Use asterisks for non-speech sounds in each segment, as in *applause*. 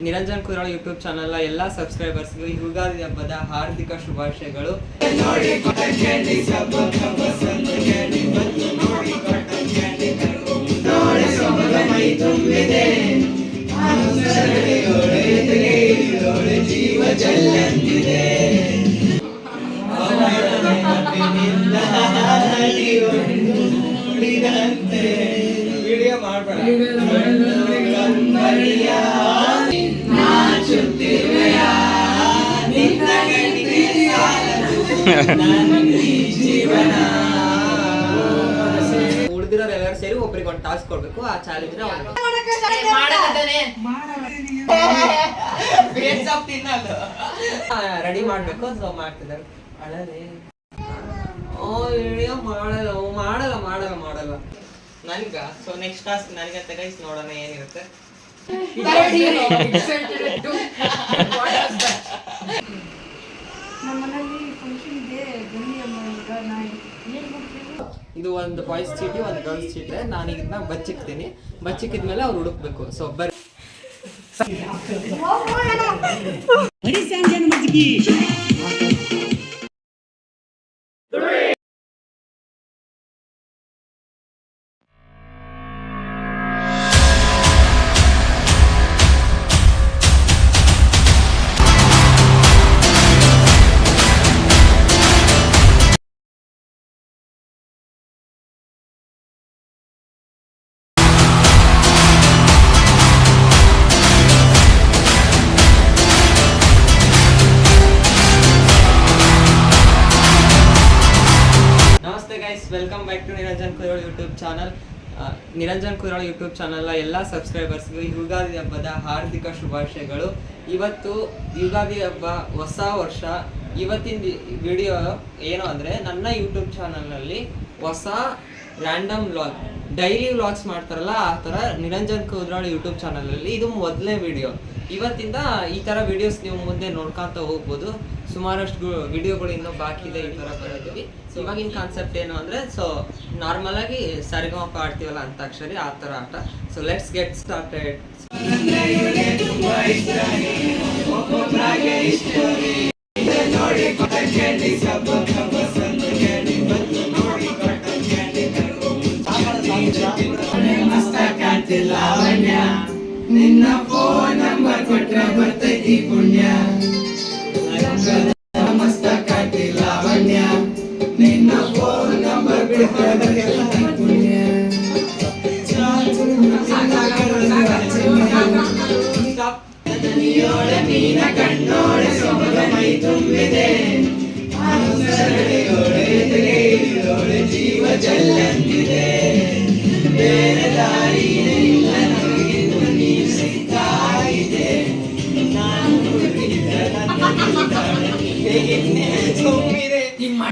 Niranjan ಕುರಾಳ್ YouTube ಚಾನಲ್ನ ಎಲ್ಲ ಸಬ್ಸ್ಕ್ರೈಬರ್ಸ್ಗೂ ಯುಗಾದಿ ಹಬ್ಬದ ಹಾರ್ದಿಕ ಶುಭಾಶಯಗಳು. ವಿಡಿಯೋ ಉಳಿದಿರೋರು ಎಲ್ಲರೂ ಸೇರಿ ಒಬ್ರಿಗೆ ಒಂದು ಟಾಸ್ಕ್ ಕೊಡ್ಬೇಕು, ಆ ಚಾಲೆಂಜ್ ರೆಡಿ ಮಾಡ್ಬೇಕು ಸೊ ಮಾಡ್ತಿದ್ದಾರೆ. ಓ ಇಳಿಯೋ ಮಾಡಲ್ಲ ಮಾಡಲ್ಲ ಮಾಡಲ್ಲ ಮಾಡಲ್ಲ. ನನ್ಗ? ಸೊ ನೆಕ್ಸ್ಟ್ ಟಾಸ್ಕ್ ನನಗೆ ಗೈಸ್ ನೋಡೋಣ ಏನಿರುತ್ತೆ. ಇದೆ ಒಂದು ಬಾಯ್ಸ್ ಚೀಟಿ ಒಂದು ಗರ್ಲ್ಸ್ ಚೀಟಿ ನಾನು ಇದನ್ನ ಬಚ್ಚಿಕ್ತೀನಿ. ಬಚ್ಚಿಕ್ಕಿದ್ಮೇಲೆ ಅವ್ರು ಹುಡುಕ್ಬೇಕು. ಸೊ ಬರ್ರಿ ನಮಸ್ತೆ ನಿರಂಜನ್ ಕುರೋಳ್ ಯೂಟ್ಯೂಬ್ ಚಾನಲ್ನ ಎಲ್ಲ ಸಬ್ಸ್ಕ್ರೈಬರ್ಸ್ಗೂ ಯುಗಾದಿ ಹಬ್ಬದ ಹಾರ್ದಿಕ ಶುಭಾಶಯಗಳು. ಇವತ್ತು ಯುಗಾದಿ ಹಬ್ಬ, ಹೊಸ ವರ್ಷ. ಇವತ್ತಿನ ವಿಡಿಯೋ ಏನು ಅಂದರೆ, ನನ್ನ ಯೂಟ್ಯೂಬ್ ಚಾನಲ್ನಲ್ಲಿ ಹೊಸ ರ್ಯಾಂಡಮ್ ವ್ಲಾಗ್, ಡೈಲಿ ವ್ಲಾಗ್ಸ್ ಮಾಡ್ತಾರಲ್ಲ, ಆ ಥರ ನಿರಂಜನ್ ಕುದ್ರಾಳ್ ಯೂಟ್ಯೂಬ್ ಚಾನಲಲ್ಲಿ ಇದು ಮೊದಲನೇ ವಿಡಿಯೋ. ಇವತ್ತಿಂದ ಈ ಥರ ವಿಡಿಯೋಸ್ ನೀವು ಮುಂದೆ ನೋಡ್ಕೊಂತ ಹೋಗ್ಬೋದು. ಸುಮಾರಷ್ಟು ವಿಡಿಯೋಗಳು ಇನ್ನೂ ಬಾಕಿ ಇದೆ ಈ ಥರ ಸೊ ಇವಾಗಿನ ಕಾನ್ಸೆಪ್ಟ್ ಏನು ಅಂದರೆ ಸೊ ನಾರ್ಮಲ್ ಆಗಿ ಸರಿಗಮಪ ಆಡ್ತೀವಲ್ಲ ಅಂತಾಕ್ಷರಿ ಆ ಥರ ಆಟ. ಸೊ ಲೆಟ್ಸ್ ಗೆಟ್ ಸ್ಟಾರ್ಟೆಡ್ ನಿನ್ನ ಫೋನ್ ನಂಬರ್ ಕೊಟ್ರೆ ಬರ್ತೈತಿ ಪುಣ್ಯ. Imagine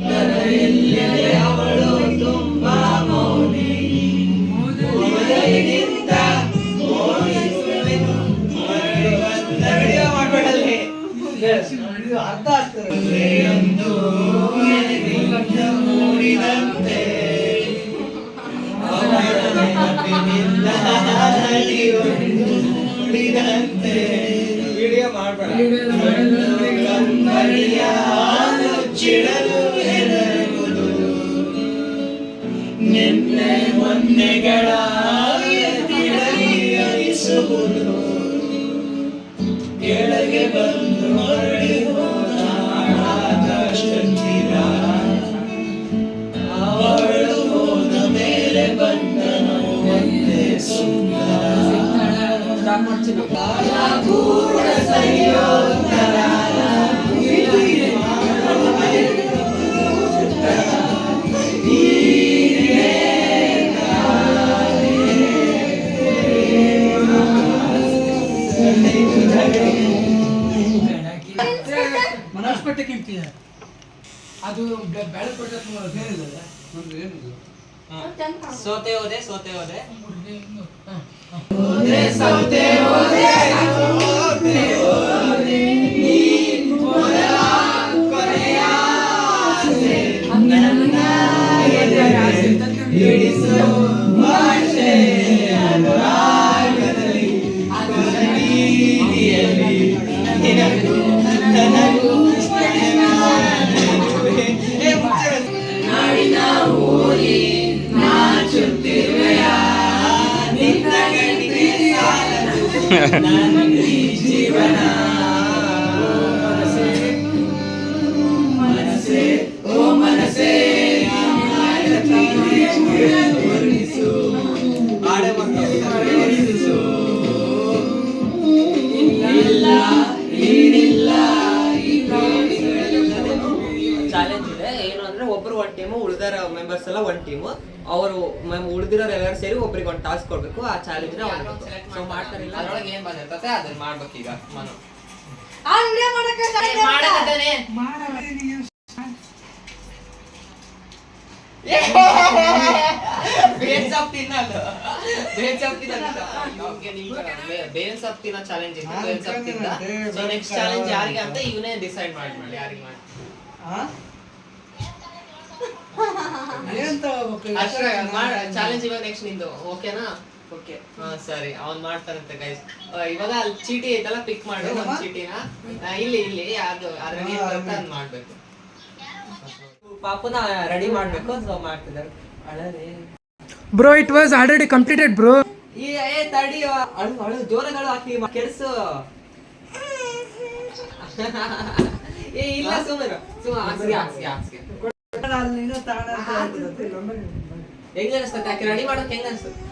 Yeah. ಕೆಳಗೆ ಬಂದು ಮರಳಿ ಹೋದ ಆಕಾಶಕ್ಕಿರ ಅವಳು ಹೋದ ಮೇಲೆ ಬಂದ ಒಂದೇ ಸುಂದರ. ಕೂಡ ಸರಿಯೋತ್ತರ ಮನಸ್ಪಟ್ಟಕ್ಕಿಂತ ಅದು ಬೆಳೆ ಏನಿಲ್ಲ ಸೋತೆ ಹೋದೆ ಸೋತೆ ಹೋದೆ. ಸೋತೆ ಸೌತೆ ಹೋದೆ. Nani. ಒಂದ್ ಟೀಮು ಉಳಿದಾರ ಮೆಂಬರ್ಸ್ ಎಲ್ಲ ಒಂದ್ ಟೀಮು ಅವರು ಉಳಿದಿರೋರು ಎಲ್ಲರೂ ಸೇರಿ ಒಬ್ರಿಗೆ ಒಂದು ಟಾಸ್ಕ್ ಕೊಡ್ಬೇಕು ಆ ಚಾಲೆಂಜ್ನ ಸೊ ಮಾಡ್ತಾರಿಲ್ಲ ಅದ್ರೊಳಗೆ ಏನ್ ಬಂದಿರ್ತದೆ ಅದನ್ನ ಮಾಡ್ಬೇಕೀಗ ಮನು. ಆ ವಿಡಿಯೋ ಮಾಡಕ್ಕೆ ಬೇನ್ ಸೊಪ್ಪು ತಿನ್ನಲ್ಲ ಬೇನ್ ಸೊಪ್ಪು ತಿನ್ನಲ್ಲ ನಮ್ಗೆ ನಿಮ್ಗೆ ಬೇನ್ ಸೊಪ್ಪು ತಿನ್ನೋ ಚಾಲೆಂಜ್ ಇತ್ತು ಬೇನ್ ಸೊಪ್ಪು ತಿಂದ ಸೊ ನೆಕ್ಸ್ಟ್ ಚಾಲೆಂಜ್ ಯಾರಿಗೆ ಅಂತ ಇವನೇ ಡಿಸೈಡ್ ಮಾಡಿ ಯಾರಿಗೆ ಮಾಡಿ. ಚಾಲೆಂಜ್ ಇವಾಗ ನೆಕ್ಸ್ಟ್ ನಿಂದು ಓಕೆನಾ ಓಕೆ ಹಾ ಸರಿ ಅವ್ನ್ ಮಾಡ್ತಾನಂತೆ ಗೈಸ್ ಇವಾಗ ಅಲ್ಲಿ ಚೀಟಿ ಐತಲ್ಲ ಪಿಕ್ ಮಾಡು ಒಂದ್ ಚೀಟಿನ. ಆ, ಇಲ್ಲಿ ಇಲ್ಲಿ ಅದು ಅದ್ರಲ್ಲಿ ಏನ್ ಬರುತ್ತೆ ಅದ್ ಮಾಡ್ಬೇಕು. ಪಾಪುನ ರೆಡಿ ಮಾಡ್ಬೇಕು ಸೊ ಮಾಡ್ತಿದ್ದಾರೆ. ಅಳರೆ bro it was already completed bro ಈ ಏ ತಡಿ ಅಳು ಅಳು ಜೋರಗಳು ಹಾಕಿ ಕೆಲಸ ಕೆಡ್ಸು. *laughs* ಏ ಇಲ್ಲ ಸುಮ್ಮನೆ ಸುಮ್ಮನೆ ಹಾಕ್ಸಿ ಹಾಕ್ಸಿ ಹಾಕ್ಸಿ ಹೆಂಗ ಅನಿಸ್ತದೆ ಯಾಕೆ ರೆಡಿ ಮಾಡೋಕೆ ಹೆಂಗ ಅನ್ಸುತ್ತೆ?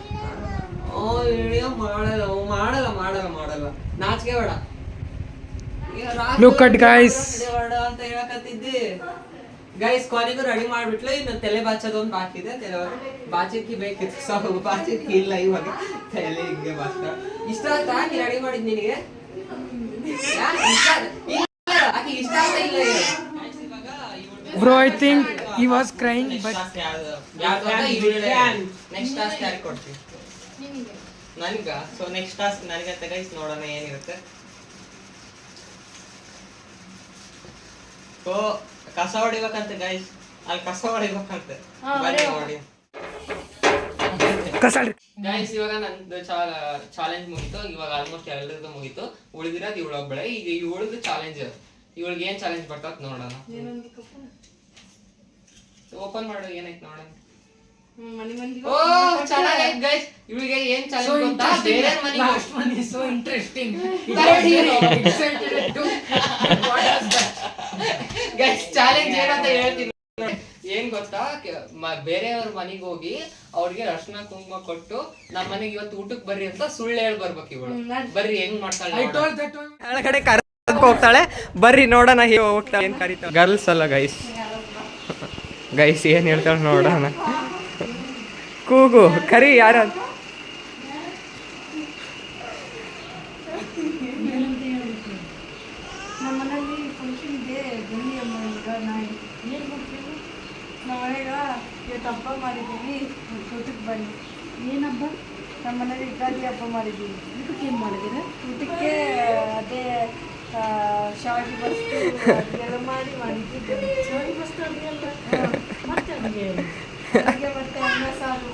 ಓ ಇಳಿಯೋ ಮಾಡಲ್ಲ ಓ, ಮಾಡಲ್ಲ ಮಾಡಲ್ಲ ಮಾಡಲ್ಲ. ನಾಚಿಕೆ ಬೇಡ. guys. video ಬೇಡ ಅಂತ ಹೇಳಕತ್ತಿದ್ದಿ. ಗೈಸ್ ಕೊನೆಗೂ ರೆಡಿ ಮಾಡ್ಬಿಟ್ಲು. ಇನ್ನು ತಲೆ ಬಾಚೋದೊಂದು ಬಾಕಿ ಇದೆ. ತಲೆ ಬಾಚಕ್ಕಿ ಬೇಕಿತ್ತು. ಸೊ ಬಾಚಕ್ಕಿ ಇಲ್ಲ ಇವಾಗ. ತಲೆ ಹಿಂಗೆ ಬಾಚ ಇಷ್ಟ ಆಯ್ತಾ ಆಕಿ ರೆಡಿ ಮಾಡಿದ್ ನಿನಗೆ? ಇಷ್ಟ ಆಯ್ತಾ? ಇಲ್ಲ, ಆಕಿ ಇಷ್ಟ ಆಯ್ತಾ ಇಲ್ಲ bro I think he was crying but next task ಯಾರಿಗೆ ಕೊಡ್ತೀವಿ ನನಗ ಸೊ ನೆಕ್ಸ್ಟ್ ಟಾಸ್ಕ್ ನನಗೆ ಅಂತ ಗೈಸ್ ನೋಡೋಣ ಏನಿರುತ್ತೆ. ಸೊ ಕಸ ಹೊಡಿಬೇಕಂತೆ ಗೈಸ್ ಅಲ್ಲಿ ಕಸ ಹೊಡಿಬೇಕಂತೆ. ಬನ್ನಿ ನೋಡಿ. ಗೈಸ್ ಇವಾಗ ನಂದು ಚಾಲೆಂಜ್ ಮುಗೀತು. ಇವಾಗ ಆಲ್ಮೋಸ್ಟ್ ಎಲ್ಲರದು ಮುಗೀತು. ಉಳಿದಿರೋದು ಇವಳೊಬ್ಬಳೆ ಈಗ ಇವಳದು ಚಾಲೆಂಜ್ ಇವಳಿಗೆ ಏನ್ ಚಾಲೆಂಜ್ ಬರ್ತದ ನೋಡೋಣ. ಓಪನ್ ಮಾಡು ಏನಾಯ್ತು ನೋಡೋಣ ಮನೆ ಓ ಚೆನ್ನಾಗೈತೆ ಗೈಸ್ ಇವಳಿಗೆ ಏನ್ ಚಾಲೆಂಜ್ ಗೊತ್ತಾ? ಬೇರೆ ಮನೆಗೆ last is so interesting guys challenge ಏನಂತ ಹೇಳ್ತೀನಿ. ಏನ್ ಗೊತ್ತಾ? ಬೇರೆಯವ್ರ ಮನೆಗೆ ಹೋಗಿ ಅವ್ರಿಗೆ ಅರ್ಶನ ಕುಂಕುಮ ಕೊಟ್ಟು ನಮ್ಮ ಮನೆಗೆ ಇವತ್ತು ಊಟಕ್ಕೆ ಬರ್ರಿ ಅಂತ ಸುಳ್ಳು ಹೇಳ್ ಬರ್ಬೇಕು ಇವಳು. ಬರ್ರಿ ಹೆಂಗ್ ಮಾಡ್ತಾಳೆ ಐ ಟೋಲ್ಡ್ ದಟ್ ಕೆಳಗಡೆ ಕರ್ಕೊಂಡ್ ಹೋಗ್ತಾಳೆ. ಬರ್ರಿ ನೋಡೋಣ ಹೇಗೆ ಹೋಗ್ತಾಳೆ ಏನ್ ಕರೀತಾಳೆ. ಗರ್ಲ್ಸ್ ಅಲ್ಲ ಗೈಸ್ ಗೈಸ್ ಏನು ಹೇಳ್ತಾಳೆ ನೋಡೋಣ. ಕೂಗು ಕರಿ ಯಾರ ಹಬ್ಬ ಮಾಡಿದ್ದೀವಿ ಊಟಕ್ಕೆ ಬನ್ನಿ ಏನು ಹಬ್ಬ ನಮ್ಮ ಮನೇಲಿ ಯುಗಾದಿ ಹಬ್ಬ ಮಾಡಿದ್ದೀವಿ ಊಟಕ್ಕೆ ಏನು ಮಾಡಿದ್ದೀರಾ? ಊಟಕ್ಕೆ ಅದೇ ಶಾವಿಗೆ ಬಸ್ತು ಅದೆಲ್ಲ ಮಾಡಿ ಮಾಡಿದ್ದೀವಿ. ಶಾವಿಗೆ ಬಸ್ತು ಅಡುಗೆ ಮತ್ತೆ ಅಡುಗೆ ಅಡುಗೆ ಮತ್ತೆ ಅನ್ನ ಸಾರು.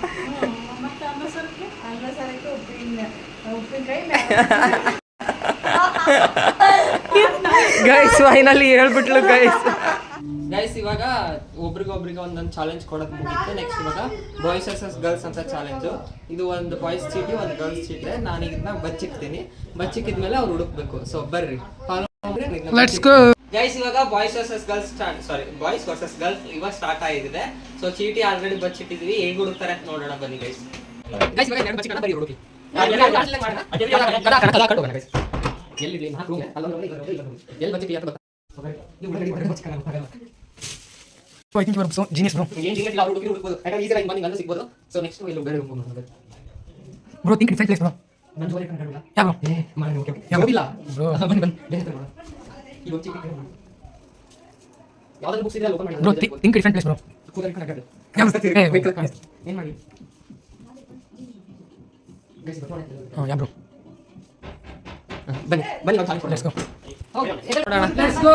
ಮತ್ತೆ ಅನ್ನ ಸಾರಕ್ಕೆ ಅನ್ನ ಸಾರಕ್ಕೆ ಉಪ್ಪಿನ ಉಪ್ಪಿನಕಾಯಿ ಗೈಸ್ ಫೈನಲಿ ಹೇಳ್ಬಿಟ್ಲು ಗೈಸ್ ಗೈಸ್ ಇವಾಗ ಒಬ್ರಿಗೊಬ್ರಿಗೆ ಒಂದೊಂದು ಚಾಲೆಂಜ್ ಕೊಡೋದು ಮುಗಿತು ನೆಕ್ಸ್ಟ್ ಇವಾಗ ಬಾಯ್ಸ್ ವರ್ಸಸ್ ಗರ್ಲ್ಸ್ ಅಂತ ಚಾಲೆಂಜು ಇದು ಒಂದು ಬಾಯ್ಸ್ ಚೀಟಿ ಒಂದು ಗರ್ಲ್ಸ್ ಚೀಟಿ ನಾನು ಇದನ್ನ ಬಚ್ಚಿಕ್ತೀನಿ ಬಚ್ಚಿಕ್ಕಿದ್ಮೇಲೆ ಅವ್ರು ಹುಡುಕ್ಬೇಕು ಸೊ ಬರ್ರಿ ಗೈಸ್ ಇವಾಗ boys versus girls start sorry boys versus girls ಇವಾಗ ಸ್ಟಾರ್ಟ್ ಆಗಿದೆ ಸೊ ಚೀಟಿ ಆಲ್ರೆಡಿ ಬಚ್ಚಿಟ್ಟಿದ್ವಿ ಹೇಗೆ ಹುಡುಕ್ತಾರೆ ಅಂತ ನೋಡೋಣ ಬನ್ನಿ ಗೈಸ್ ಗೈಸ್ ಇವಾಗ ಎರಡು ಬರೀ ಹುಡುಕಿ ಎಲ್ಲಿ ನಾಲ್ಕು ಅಲ್ಲೊಂದು ಎಲ್ಲಿ ಬಚ್ಚಿಟ್ಟಿ ಅಂತ ಐ ಥಿಂಕ್ ಇವರ್ ಸೋ ಜೀನಿಯಸ್ ಬ್ರೋ ಏನ್ ಜಿಂಗಟ್ ಇಲ್ಲ ಹುಡುಗಿ ಹುಡುಕ್ಬೋದು ಯಾಕಂದ್ರೆ ಈಸಿಯಾಗಿ ಬಂದು ಗಂಧ ಸಿಗ್ಬೋದು ಸೊ ನೆಕ್ಸ್ಟ್ ಇಲ್ಲಿ ಬೇರೆ ಹೋಗ್ಬೋದು bro think different place bro ನಾನು ಜೋರಿ ಕಂಡಿಲ್ಲ ಯಾ ಬ್ರೋ ಏ ಮಾಡಿ ಓಕೆ ಯಾವ? ಯಾವಿಲ್ಲ Bro. ಬನ್ನಿ ಬನ್ನಿ ಬೇರೆ ಹತ್ರ ಈ ಒಂದು ಚೀಟಿ ಯಾವ್ದಾದ್ರು ಬುಕ್ಸ್ ಇದೆ ಓಪನ್ ಮಾಡಿ bro think different place bro ಕೂದಲು ಕಣಕ್ಕೆ ಯಾವ ಏ ಏನ್ ಮಾಡಿ ಗೈಸ್ ಬರ್ತಾರೆ ಹಾಂ ಯಾ ಬ್ರೋ ಬನ್ನಿ ಬನ್ನಿ ನಾವು challenge let's go let's go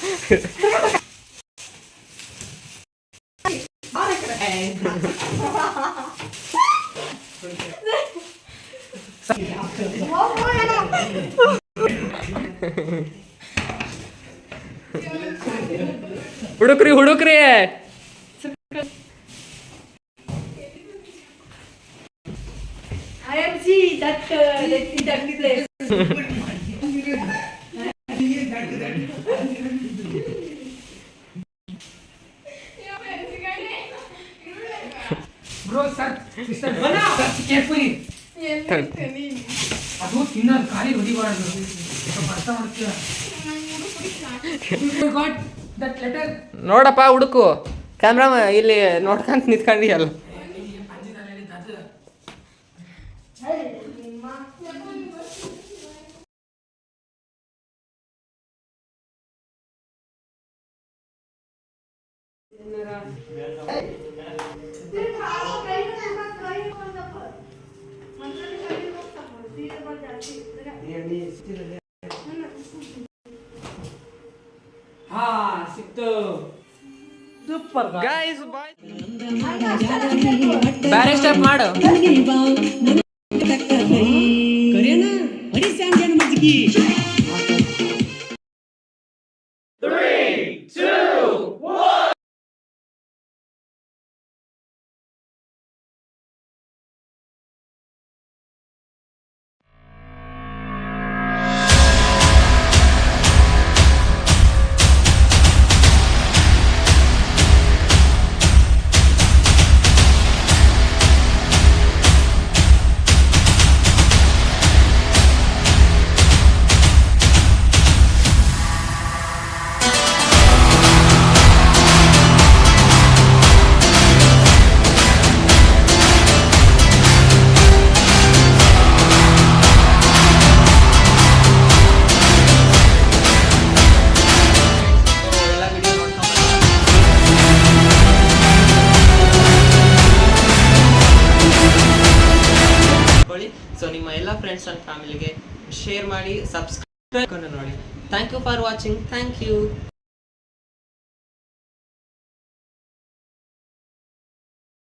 ಹುಡುಕ್ರಿ ಹುಡುಕ್ರಿ I am see that that is bro sir sister carefully ಅದು ತಿನ್ನೋದು ಖಾಲಿ ಹೊಡಿಬಾರ್ದು ಸ್ವಲ್ಪ ಅರ್ಥ ಮಾಡ್ತೀಯ ಗಾಟ್ ದಟ್ ಲೆಟರ್ ನೋಡಪ್ಪ ಹುಡುಕು. ಕ್ಯಾಮ್ರಾ ಇಲ್ಲಿ ನೋಡ್ಕೊಂತ ನಿಂತ್ಕೊಂಡಿಯಲ್ಲ. ಸಿಕ್ತು. ಸೂಪರ್ ಗಾಯ್ಸ್ ಬಾಯ್ ಬ್ಯಾರೆ ಸ್ಟೆಪ್ ಮಾಡು. ಎಲ್ಲ ಸಬ್ಸ್ಕ್ರೈಬ್ ನೋಡಿ thank you for watching thank you